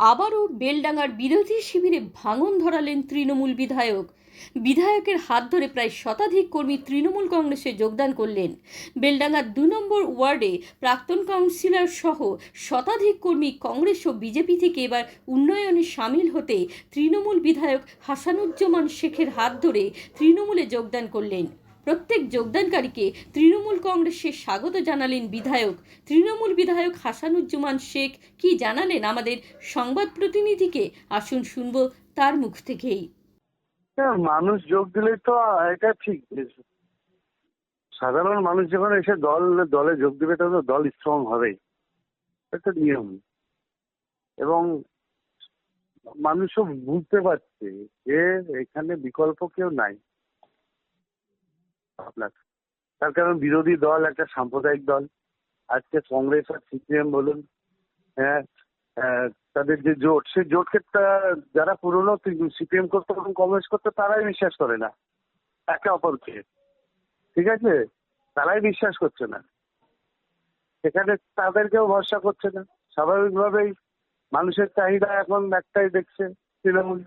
আবারও বেলডাঙ্গার বিরোধী শিবিরে ভাঙন ধরালেন তৃণমূল বিধায়ক। বিধায়কের হাত ধরে প্রায় শতাধিক কর্মী তৃণমূল কংগ্রেসে যোগদান করলেন। বেলডাঙ্গার দু নম্বর ওয়ার্ডে প্রাক্তন কাউন্সিলর সহ শতাধিক কর্মী কংগ্রেস ও বিজেপি থেকে এবার উন্নয়নে সামিল হতে তৃণমূল বিধায়ক হাসানুজ্জামান শেখের হাত ধরে তৃণমূলে যোগদান করলেন। প্রত্যেক যোগদানকারীকে তৃণমূল কংগ্রেসে স্বাগত জানালেন বিধায়ক। তৃণমূল বিধায়ক হাসানুজ্জামান শেখ কি জানালেন আমাদের সংবাদ প্রতিনিধিকে? আসুন শুনব তার মুখ থেকেই। মানুষ যোগ দিলে তো এটা ঠিক। সাধারণ মানুষ যখন এসে দল, দলে যোগ দেবে তো দল স্ট্রং হবেই একটা নিয়ম। এবং মানুষও বুঝতে পারছে যে এখানে বিকল্প কেউ নাই। আপনার। তার কারণ বিরোধী দল, একটা সাম্প্রদায়িক দল। আজকে কংগ্রেস আর সিপিএম বলুন হ্যাঁ তাদের যে জোট, সেই জোটকে তা- যারা পুরনো সিপিএম করতো এবং কংগ্রেস করতো, তারাই বিশ্বাস করে না। একে অপরকে। ঠিক আছে? তারাই বিশ্বাস করছে না। সেখানে তাদেরকেও ভরসা করছে না। স্বাভাবিকভাবেই মানুষের চাহিদা এখন একটাই দেখছে তৃণমূল।